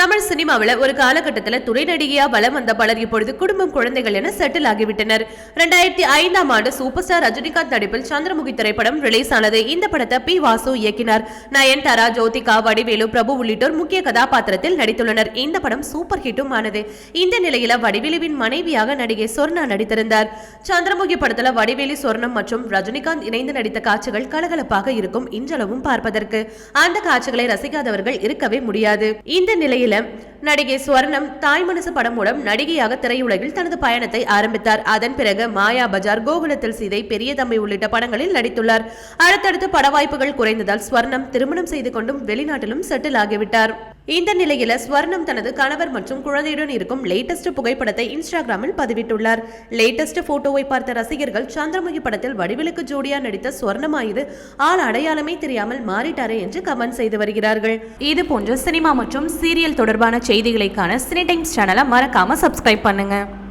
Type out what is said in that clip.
தமிழ் சினிமாவில் ஒரு காலகட்டத்தில் துணை நடிகையா வலம் வந்த பலர் இப்பொழுது குடும்பம் குழந்தைகள் என செட்டில் ஆகிவிட்டனர். ரெண்டாயிரத்தி ஐந்தாம் ஆண்டு சூப்பர் ஸ்டார் ரஜினிகாந்த் நடிப்பில் சந்திரமுகி திரைப்படம் ரிலீஸ் ஆனது. இந்த படத்தை பி வாசு இயக்கினார். நயன்தாரா ஜோதிகா வடிவேலு பிரபு உள்ளிட்டோர் முக்கிய கதாபாத்திரத்தில் நடித்துள்ளனர். இந்த படம் சூப்பர் ஹிட்டும் ஆனது. இந்த நிலையில வடிவேலுவின் மனைவியாக நடிகை சொர்ணா நடித்திருந்தார். சந்திரமுகி படத்துல வடிவேலு சொர்ணம் மற்றும் ரஜினிகாந்த் இணைந்து நடித்த காட்சிகள் கலகலப்பாக இருக்கும் இன்றளவும் பார்ப்பதற்கு. அந்த காட்சிகளை ரசிக்காதவர்கள் இருக்கவே முடியாது. இந்த நிலையில் நடிகை ஸ்வர்ணம் தாய் மனசு படம் மூலம் நடிகையாக திரையுலகில் தனது பயணத்தை ஆரம்பித்தார். அதன் பிறகு மாயா பஜார் கோகுலத்தில் சீதை பெரிய தம்பி உள்ளிட்ட படங்களில் நடித்துள்ளார். அடுத்தடுத்து பட வாய்ப்புகள் குறைந்ததால் ஸ்வர்ணம் திருமணம் செய்து கொண்டும் வெளிநாட்டிலும் செட்டில் ஆகிவிட்டார். இந்த நிலையில ஸ்வர்ணம் தனது கணவர் மற்றும் குழந்தையுடன் இருக்கும் லேட்டஸ்ட் புகைப்படத்தை இன்ஸ்டாகிராமில் பதிவிட்டுள்ளார். லேட்டஸ்ட் போட்டோவை பார்த்த ரசிகர்கள் சந்திரமுகி படத்தில் வடிவிலுக்கு ஜோடியா நடித்த ஸ்வர்ணமாயுது ஆள் அடையாளமே தெரியாமல் மாறிட்டாரே என்று கமெண்ட் செய்து வருகிறார்கள். இது போன்ற சினிமா மற்றும் சீரியல் தொடர்பான செய்திகளைக்கான சினி டைம்ஸ் சேனலை மறக்காம சப்ஸ்கிரைப் பண்ணுங்க.